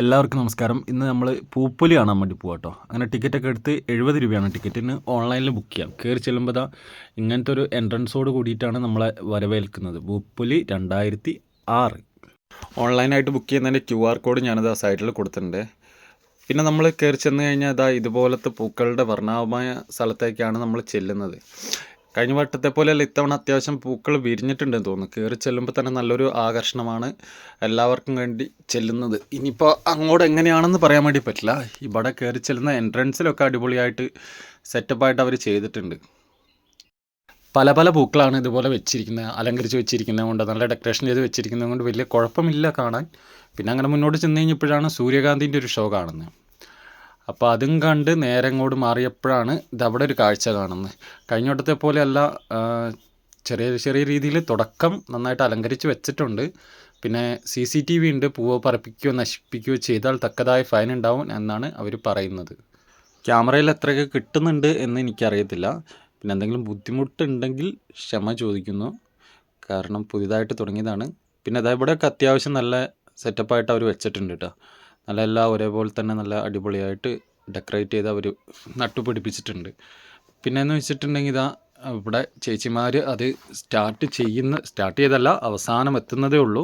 എല്ലാവർക്കും നമസ്കാരം. ഇന്ന് നമ്മൾ പൂപ്പൊലി കാണാൻ വേണ്ടി പോകാം കേട്ടോ അങ്ങനെ ടിക്കറ്റൊക്കെ എടുത്ത് എഴുപത് രൂപയാണ് ടിക്കറ്റിന് ഓൺലൈനിൽ ബുക്ക് ചെയ്യാം. കയറി ചെല്ലുമ്പോൾ ദാ ഇങ്ങനത്തെ ഒരു എൻട്രൻസോട് കൂടിയിട്ടാണ് നമ്മളെ വരവേൽക്കുന്നത്. പൂപ്പൊലി രണ്ടായിരത്തി ആറ്. ഓൺലൈനായിട്ട് ബുക്ക് ചെയ്യുന്നതിന്റെ ക്യു ആർ കോഡ് ഞാനത് ആ സൈഡിൽ കൊടുത്തിട്ടുണ്ട്. പിന്നെ നമ്മൾ കയറി ചെന്ന് കഴിഞ്ഞാൽ ഇതാ ഇതുപോലത്തെ പൂക്കളുടെ വർണാഭമായ സ്ഥലത്തേക്കാണ് നമ്മൾ ചെല്ലുന്നത്. കഴിഞ്ഞ വട്ടത്തെ പോലെയല്ല ഇത്തവണ അത്യാവശ്യം പൂക്കൾ വിരിഞ്ഞിട്ടുണ്ടെന്ന് തോന്നുന്നു. കയറി ചെല്ലുമ്പോൾ തന്നെ നല്ലൊരു ആകർഷണമാണ് എല്ലാവർക്കും വേണ്ടി ചെല്ലുന്നത്. ഇനിയിപ്പോൾ അങ്ങോട്ട് എങ്ങനെയാണെന്ന് പറയാൻ വേണ്ടി പറ്റില്ല. ഇവിടെ കയറി ചെല്ലുന്ന എൻട്രൻസിലൊക്കെ അടിപൊളിയായിട്ട് സെറ്റപ്പായിട്ട് അവർ ചെയ്തിട്ടുണ്ട്. പല പല പൂക്കളാണ് ഇതുപോലെ വെച്ചിരിക്കുന്നത്. അലങ്കരിച്ച് വെച്ചിരിക്കുന്നത് കൊണ്ട് നല്ല ഡെക്കറേഷൻ ചെയ്ത് വെച്ചിരിക്കുന്നത് കൊണ്ട് വലിയ കുഴപ്പമില്ല കാണാൻ. പിന്നെ അങ്ങനെ മുന്നോട്ട് ചെന്ന് കഴിഞ്ഞപ്പോഴാണ് സൂര്യകാന്തിന്റെ ഒരു ഷോ കാണുന്നത്. അപ്പോൾ അതും കണ്ട് നേരെ അങ്ങോട്ട് മാറിയപ്പോഴാണ് ഇതവിടെ ഒരു കാഴ്ച കാണുന്നത്. കഴിഞ്ഞ വട്ടത്തെ പോലെയല്ല ചെറിയ ചെറിയ രീതിയിൽ തുടക്കം നന്നായിട്ട് അലങ്കരിച്ച് വെച്ചിട്ടുണ്ട്. പിന്നെ സി സി ടി വി ഉണ്ട് പൂവ് പറപ്പിക്കുകയോ നശിപ്പിക്കുകയോ ചെയ്താൽ തക്കതായ ഫൈൻ ഉണ്ടാവും എന്നാണ് അവർ പറയുന്നത്. ക്യാമറയിൽ എത്രയൊക്കെ കിട്ടുന്നുണ്ട് എന്ന് എനിക്കറിയത്തില്ല. പിന്നെ എന്തെങ്കിലും ബുദ്ധിമുട്ടുണ്ടെങ്കിൽ ക്ഷമ ചോദിക്കുന്നു. കാരണം പുതിയതായിട്ട് തുടങ്ങിയതാണ്. പിന്നെ അതാ ഇവിടെയൊക്കെ അത്യാവശ്യം നല്ല സെറ്റപ്പായിട്ട് അവർ വെച്ചിട്ടുണ്ട് കേട്ടോ നല്ല എല്ലാം ഒരേപോലെ തന്നെ നല്ല അടിപൊളിയായിട്ട് ഡെക്കറേറ്റ് ചെയ്ത് അവർ നട്ടുപിടിപ്പിച്ചിട്ടുണ്ട്. പിന്നെ എന്ന് വെച്ചിട്ടുണ്ടെങ്കിൽ ഇതാ ഇവിടെ ചേച്ചിമാർ അത് സ്റ്റാർട്ട് ചെയ്യുന്ന സ്റ്റാർട്ട് ചെയ്തല്ല അവസാനം എത്തുന്നതേ ഉള്ളൂ.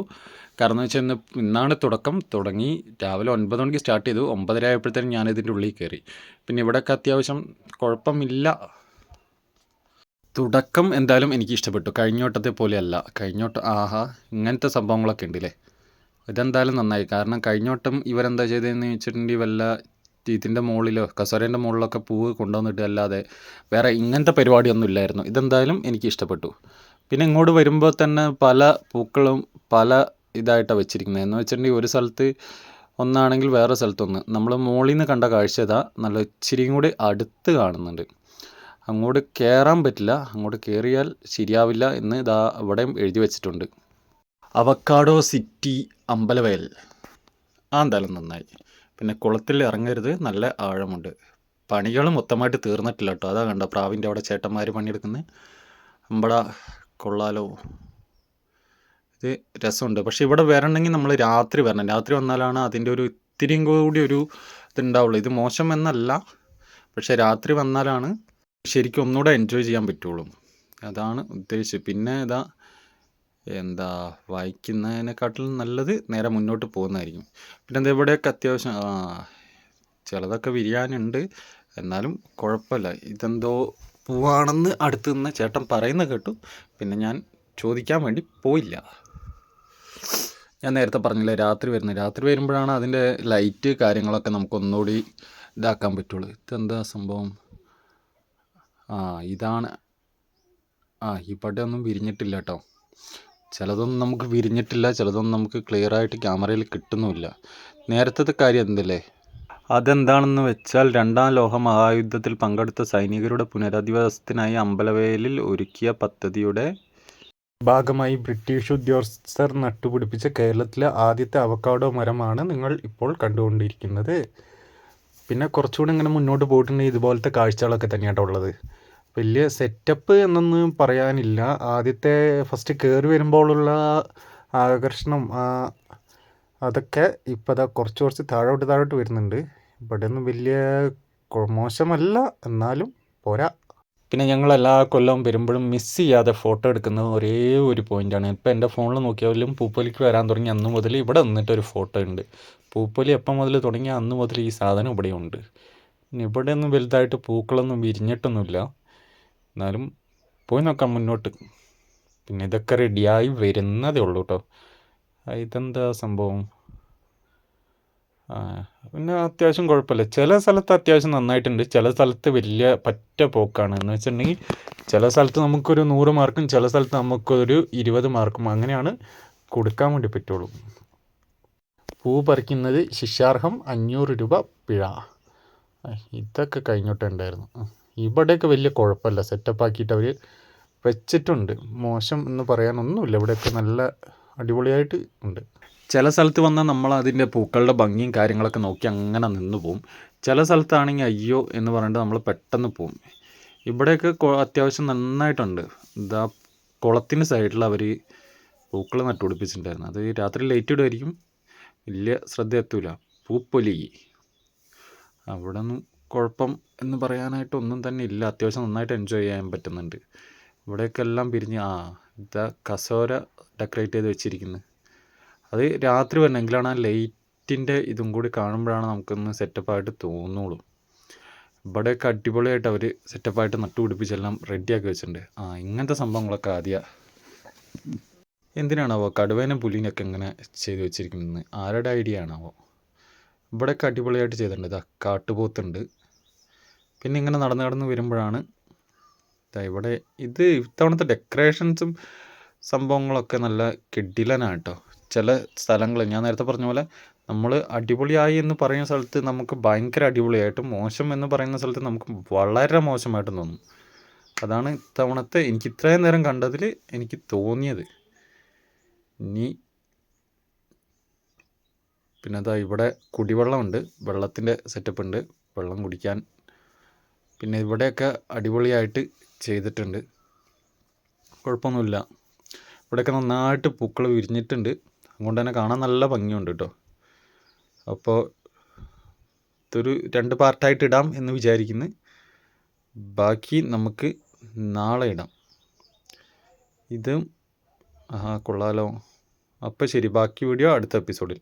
കാരണം എന്ന് വെച്ചാൽ ഇന്ന് ഇന്നാണ് തുടക്കം. തുടങ്ങി രാവിലെ ഒൻപത് മണിക്ക് സ്റ്റാർട്ട് ചെയ്തു. ഒമ്പതര ആയപ്പോഴത്തേനും ഞാൻ ഇതിന്റെ ഉള്ളിൽ കയറി. പിന്നെ ഇവിടെയൊക്കെ അത്യാവശ്യം കുഴപ്പമില്ല. തുടക്കം എന്തായാലും എനിക്ക് ഇഷ്ടപ്പെട്ടു. കഴിഞ്ഞോട്ടത്തെ പോലെയല്ല. കഴിഞ്ഞോട്ടം ആഹാ ഇങ്ങനത്തെ സംഭവങ്ങളൊക്കെ ഉണ്ട് അല്ലേ ഇതെന്തായാലും നന്നായി. കാരണം കഴിഞ്ഞോട്ടം ഇവരെന്താ ചെയ്തതെന്ന് വെച്ചിട്ടുണ്ടെങ്കിൽ വല്ല ഇതിന്റെ മുകളിലോ കസേരേന്റെ മുകളിലൊക്കെ പൂവ് കൊണ്ടുവന്നിട്ട് അല്ലാതെ വേറെ ഇങ്ങനത്തെ പരിപാടിയൊന്നും ഇല്ലായിരുന്നു. ഇതെന്തായാലും എനിക്ക് ഇഷ്ടപ്പെട്ടു. പിന്നെ ഇങ്ങോട്ട് വരുമ്പോൾ തന്നെ പല പൂക്കളും പല ഇതായിട്ടാണ് വെച്ചിരിക്കുന്നത്. എന്ന് വെച്ചിട്ടുണ്ടെങ്കിൽ ഒരു സ്ഥലത്ത് ഒന്നാണെങ്കിൽ വേറെ സ്ഥലത്തൊന്ന്. നമ്മൾ മുകളിൽ നിന്ന് കണ്ട കാഴ്ച ഇതാ. നല്ല ഇച്ചിരിയും കൂടി അടുത്ത് കാണുന്നുണ്ട്. അങ്ങോട്ട് കയറാൻ പറ്റില്ല. അങ്ങോട്ട് കയറിയാൽ ശരിയാവില്ല എന്ന് ഇതാ ഇവിടെയും എഴുതി വെച്ചിട്ടുണ്ട്. Avocado city Ambalavayal. ആ എന്തായാലും നന്നായി. പിന്നെ കുളത്തിൽ ഇറങ്ങരുത്. നല്ല ആഴമുണ്ട്. പണികൾ മൊത്തമായിട്ട് തീർന്നിട്ടില്ല കേട്ടോ. അതാ കണ്ടോ പ്രാവിന്റെ അവിടെ ചേട്ടന്മാർ പണിയെടുക്കുന്നത് അമ്പട കൊള്ളാലോ. ഇത് രസമുണ്ട്. പക്ഷേ ഇവിടെ വരണമെങ്കിൽ നമ്മൾ രാത്രി വരണം. രാത്രി വന്നാലാണ് അതിന്റെ ഒരു ഇത്തിരിയും കൂടി ഒരു ഇതുണ്ടാവുള്ളൂ. ഇത് മോശം എന്നല്ല. പക്ഷേ രാത്രി വന്നാലാണ് ശരിക്കും ഒന്നുകൂടെ എൻജോയ് ചെയ്യാൻ പറ്റുള്ളൂ. അതാണ് ഉദ്ദേശിച്ചത് പിന്നെ ഇതാ എന്താ വായിക്കുന്നതിനെക്കാട്ടിലും നല്ലത് നേരെ മുന്നോട്ട് പോകുന്നതായിരിക്കും. പിന്നെ എന്താ ഇവിടെയൊക്കെ അത്യാവശ്യം ചിലതൊക്കെ വിരിയാനുണ്ട്. എന്നാലും കുഴപ്പമില്ല. ഇതെന്തോ പൂവാണെന്ന് അടുത്ത് നിന്ന് ചേട്ടൻ പറയുന്ന കേട്ടു. പിന്നെ ഞാൻ ചോദിക്കാൻ വേണ്ടി പോയില്ല. ഞാൻ നേരത്തെ പറഞ്ഞില്ലേ രാത്രി വരുന്നത് രാത്രി വരുമ്പോഴാണ് അതിന്റെ ലൈറ്റ് കാര്യങ്ങളൊക്കെ നമുക്കൊന്നുകൂടി ഇതാക്കാൻ പറ്റുള്ളൂ. ഇതെന്താ സംഭവം? ആ ഇതാണ്. ആ ഈ ഒന്നും വിരിഞ്ഞിട്ടില്ല കേട്ടോ. ചിലതൊന്നും നമുക്ക് വിരിഞ്ഞിട്ടില്ല ചിലതൊന്നും നമുക്ക് ക്ലിയർ ആയിട്ട് ക്യാമറയിൽ കിട്ടുന്നുമില്ല. നേരത്തെ കാര്യം എന്തല്ലേ? അതെന്താണെന്ന് വെച്ചാൽ രണ്ടാം ലോക മഹായുദ്ധത്തിൽ പങ്കെടുത്ത സൈനികരുടെ പുനരധിവാസത്തിനായി അമ്പലവയലിൽ ഒരുക്കിയ പദ്ധതിയുടെ ഭാഗമായി ബ്രിട്ടീഷ് ഉദ്യോഗസ്ഥർ നട്ടുപിടിപ്പിച്ച കേരളത്തിലെ ആദ്യത്തെ അവക്കാഡോ മരമാണ് നിങ്ങൾ ഇപ്പോൾ കണ്ടുകൊണ്ടിരിക്കുന്നത്. പിന്നെ കുറച്ചുകൂടി ഇങ്ങനെ മുന്നോട്ട് പോയിട്ടുണ്ടെങ്കിൽ ഇതുപോലത്തെ കാഴ്ചകളൊക്കെ തന്നെയാട്ടോ ഉള്ളത്. വലിയ സെറ്റപ്പ് എന്നൊന്നും പറയാനില്ല. ആദ്യത്തെ ഫസ്റ്റ് കയറി വരുമ്പോഴുള്ള ആകർഷണം അതൊക്കെ ഇപ്പോൾ അതാ കുറച്ച് കുറച്ച് താഴോട്ട് താഴോട്ട് വരുന്നുണ്ട്. ഇവിടെ ഒന്നും വലിയ മോശമല്ല. എന്നാലും പോരാ. പിന്നെ ഞങ്ങൾ എല്ലാ കൊല്ലവും വരുമ്പോഴും മിസ് ചെയ്യാതെ ഫോട്ടോ എടുക്കുന്ന ഒരേ ഒരു പോയിന്റാണ് ഇപ്പോൾ എന്റെ ഫോണിൽ നോക്കിയാലും പൂപ്പൊലിക്ക് വരാൻ തുടങ്ങി അന്ന് മുതൽ ഇവിടെ നിന്നിട്ട് ഒരു ഫോട്ടോ ഉണ്ട്. പൂപ്പൊലി എപ്പം മുതൽ തുടങ്ങി അന്ന് മുതൽ ഈ സാധനം ഇവിടെയുണ്ട്. ഇവിടെ ഒന്നും വലുതായിട്ട് പൂക്കളൊന്നും വിരിഞ്ഞിട്ടൊന്നുമില്ല. എന്നാലും പോയി നോക്കാം മുന്നോട്ട്. പിന്നെ ഇതൊക്കെ റെഡിയായി വരുന്നതേ ഉള്ളൂ കേട്ടോ ഇതെന്താ സംഭവം? പിന്നെ അത്യാവശ്യം കുഴപ്പമില്ല. ചില സ്ഥലത്ത് അത്യാവശ്യം നന്നായിട്ടുണ്ട്. ചില സ്ഥലത്ത് വലിയ പറ്റ പോക്കാണ്. എന്ന് വെച്ചിട്ടുണ്ടെങ്കിൽ ചില സ്ഥലത്ത് നമുക്കൊരു നൂറ് മാർക്കും ചില സ്ഥലത്ത് നമുക്കൊരു ഇരുപത് മാർക്കും അങ്ങനെയാണ് കൊടുക്കാൻ വേണ്ടി പറ്റുള്ളൂ. പൂ പറിക്കുന്നത് ശിക്ഷാർഹം അഞ്ഞൂറ് രൂപ പിഴ. ഇതൊക്കെ കഴിഞ്ഞിട്ടുണ്ടായിരുന്നു. ഇവിടെയൊക്കെ വലിയ കുഴപ്പമില്ല. സെറ്റപ്പ് ആക്കിയിട്ട് അവർ വെച്ചിട്ടുണ്ട്. മോശം എന്ന് പറയാനൊന്നുമില്ല. ഇവിടെയൊക്കെ നല്ല അടിപൊളിയായിട്ട് ഉണ്ട്. ചില സ്ഥലത്ത് വന്നാൽ നമ്മൾ അതിന്റെ പൂക്കളുടെ ഭംഗിയും കാര്യങ്ങളൊക്കെ നോക്കി അങ്ങനെ നിന്ന് പോവും. ചില സ്ഥലത്താണെങ്കിൽ അയ്യോ എന്ന് പറഞ്ഞിട്ട് നമ്മൾ പെട്ടെന്ന് പോവും. ഇവിടെയൊക്കെ അത്യാവശ്യം നന്നായിട്ടുണ്ട്. ഇതാ കുളത്തിന് സൈഡിൽ അവർ പൂക്കൾ നട്ടുപിടിപ്പിച്ചിട്ടുണ്ടായിരുന്നു. അത് രാത്രി ലൈറ്റ് ഇടുമായിരിക്കും. വലിയ ശ്രദ്ധ എത്തൂല. പൂപ്പൊലി. അവിടെ ഒന്നും കുഴപ്പം എന്ന് പറയാനായിട്ട് ഒന്നും തന്നെ ഇല്ല. അത്യാവശ്യം നന്നായിട്ട് എൻജോയ് ചെയ്യാൻ പറ്റുന്നുണ്ട്. ഇവിടെയൊക്കെ എല്ലാം പിരിഞ്ഞ് ആ ഇതാ കസോര ഡെക്കറേറ്റ് ചെയ്ത് വെച്ചിരിക്കുന്നത് അത് രാത്രി വരണമെങ്കിലാണ് ആ ലൈറ്റിന്റെ ഇതും കൂടി കാണുമ്പോഴാണ് നമുക്കൊന്ന് സെറ്റപ്പായിട്ട് തോന്നുള്ളൂ. ഇവിടെയൊക്കെ അടിപൊളിയായിട്ട് അവർ സെറ്റപ്പായിട്ട് നട്ടുപിടിപ്പിച്ചെല്ലാം റെഡിയാക്കി വെച്ചിട്ടുണ്ട്. ആ ഇങ്ങനത്തെ സംഭവങ്ങളൊക്കെ ആദ്യമാണ് എന്തിനാണാവോ കടുവേനും പുലിനൊക്കെ ഇങ്ങനെ ചെയ്ത് വെച്ചിരിക്കുന്നത്? ആരുടെ ഐഡിയ ആണാവോ? ഇവിടെയൊക്കെ അടിപൊളിയായിട്ട് ചെയ്തിട്ടുണ്ട്. ഇതാ കാട്ടുപോത്തുണ്ട്. പിന്നെ ഇങ്ങനെ നടന്ന് നടന്ന് വരുമ്പോഴാണ് ഇതാ ഇവിടെ ഇത് ഇത്തവണത്തെ ഡെക്കറേഷൻസും സംഭവങ്ങളൊക്കെ നല്ല കിടിലനാണ് കേട്ടോ ചില സ്ഥലങ്ങൾ ഞാൻ നേരത്തെ പറഞ്ഞ പോലെ നമ്മൾ അടിപൊളിയായി എന്ന് പറയുന്ന സ്ഥലത്ത് നമുക്ക് ഭയങ്കര അടിപൊളിയായിട്ടും മോശം എന്ന് പറയുന്ന സ്ഥലത്ത് നമുക്ക് വളരെ മോശമായിട്ടും തോന്നും. അതാണ് ഇത്തവണത്തെ എനിക്ക് ഇത്രയും നേരം കണ്ടതിൽ എനിക്ക് തോന്നിയത്. ഇനി പിന്നെ അതാ ഇവിടെ കുടിവെള്ളമുണ്ട്. വെള്ളത്തിന്റെ സെറ്റപ്പ് ഉണ്ട്. വെള്ളം കുടിക്കാൻ. പിന്നെ ഇവിടെയൊക്കെ അടിപൊളിയായിട്ട് ചെയ്തിട്ടുണ്ട്. കുഴപ്പമൊന്നുമില്ല. ഇവിടെയൊക്കെ നന്നായിട്ട് പൂക്കൾ വിരിഞ്ഞിട്ടുണ്ട്. അതുകൊണ്ട് തന്നെ കാണാൻ നല്ല ഭംഗിയുണ്ട് കേട്ടോ. അപ്പോൾ ഇതൊരു രണ്ട് പാർട്ടായിട്ട് ഇടാം എന്ന് വിചാരിക്കുന്നു. ബാക്കി നമുക്ക് നാളെ ഇടാം. ഇതും ആ കൊള്ളാലോ. അപ്പോൾ ശരി. ബാക്കി വീഡിയോ അടുത്ത എപ്പിസോഡിൽ